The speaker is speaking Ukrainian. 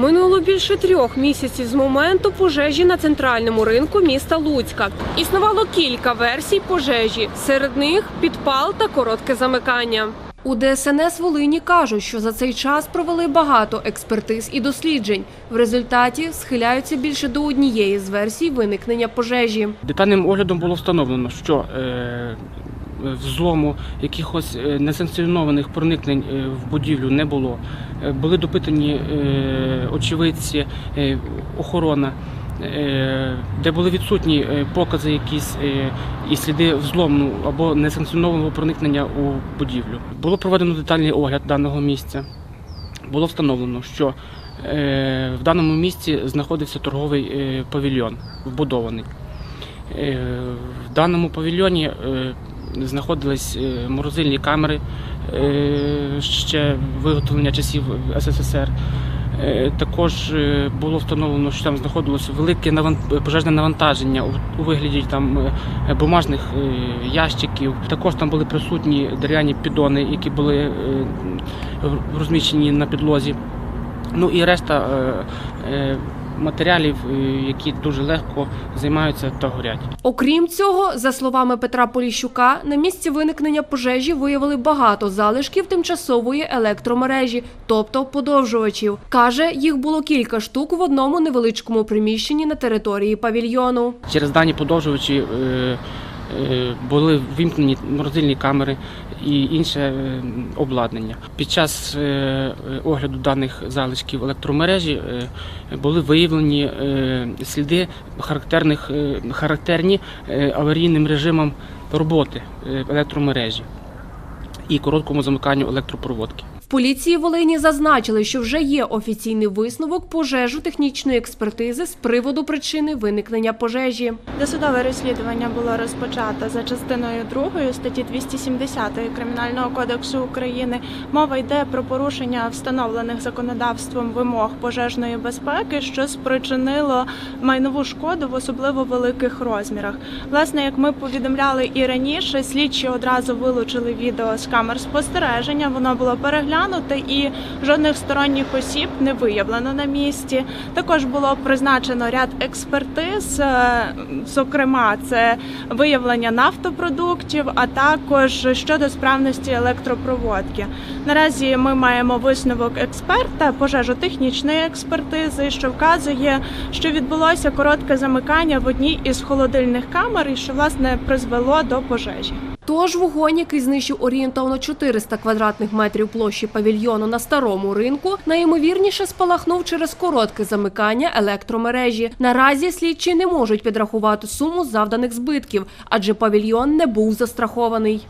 Минуло більше трьох місяців з моменту пожежі на центральному ринку міста Луцька. Існувало кілька версій пожежі. Серед них підпал та коротке замикання. У ДСНС Волині кажуть, що за цей час провели багато експертиз і досліджень. В результаті схиляються більше до однієї з версій виникнення пожежі. Детальним оглядом було встановлено, що е, взлому якихось е, несанкціонованих проникнень е, в будівлю не було. Е, Були допитані е, очевидці, е, охорона, е, де були відсутні е, покази якісь е, і сліди взлому або несанкціонованого проникнення у будівлю. Було проведено детальний огляд даного місця. Було встановлено, що е, в даному місці знаходився торговий е, павільйон вбудований. Е, В даному павільйоні е, знаходились е, морозильні камери е, ще виготовлення часів СССР. Е, Також було встановлено, що там знаходилося велике пожежне навантаження у- вигляді там бумажних ящиків. Також там були присутні дерев'яні піддони, які були розміщені на підлозі. Ну і решта матеріалів, е, які дуже легко займаються та горять. Окрім цього, за словами Петра Поліщука, на місці виникнення пожежі виявили багато залишків тимчасової електромережі, тобто подовжувачів. Каже, їх було кілька штук в одному невеличкому приміщенні на території павільйону. Через дані подовжувачі е, були вимкнені морозильні камери і інше е, обладнання. Під час е, е, огляду даних залишків електромережі е, були виявлені е, сліди характерних, е, характерні е, аварійним режимом роботи е, електромережі і короткому замиканню електропроводки. Поліції Волині зазначили, що вже є офіційний висновок пожежу технічної експертизи з приводу причини виникнення пожежі. Досудове розслідування було розпочато за частиною 2 статті 270 Кримінального кодексу України. Мова йде про порушення встановлених законодавством вимог пожежної безпеки, що спричинило майнову шкоду в особливо великих розмірах. Власне, як ми повідомляли і раніше, слідчі одразу вилучили відео з камер спостереження. Воно було переглянуте і жодних сторонніх осіб не виявлено на місці. Також було призначено ряд експертиз, е, зокрема, це виявлення нафтопродуктів, а також щодо справності електропроводки. Наразі ми маємо висновок експерта пожежотехнічної експертизи, що вказує, що відбулося коротке замикання в одній із холодильних камер, і що власне призвело до пожежі. Тож вогонь, який знищив орієнтовно 400 квадратних метрів площі павільйону на старому ринку, найімовірніше спалахнув через коротке замикання електромережі. Наразі слідчі не можуть підрахувати суму завданих збитків, адже павільйон не був застрахований.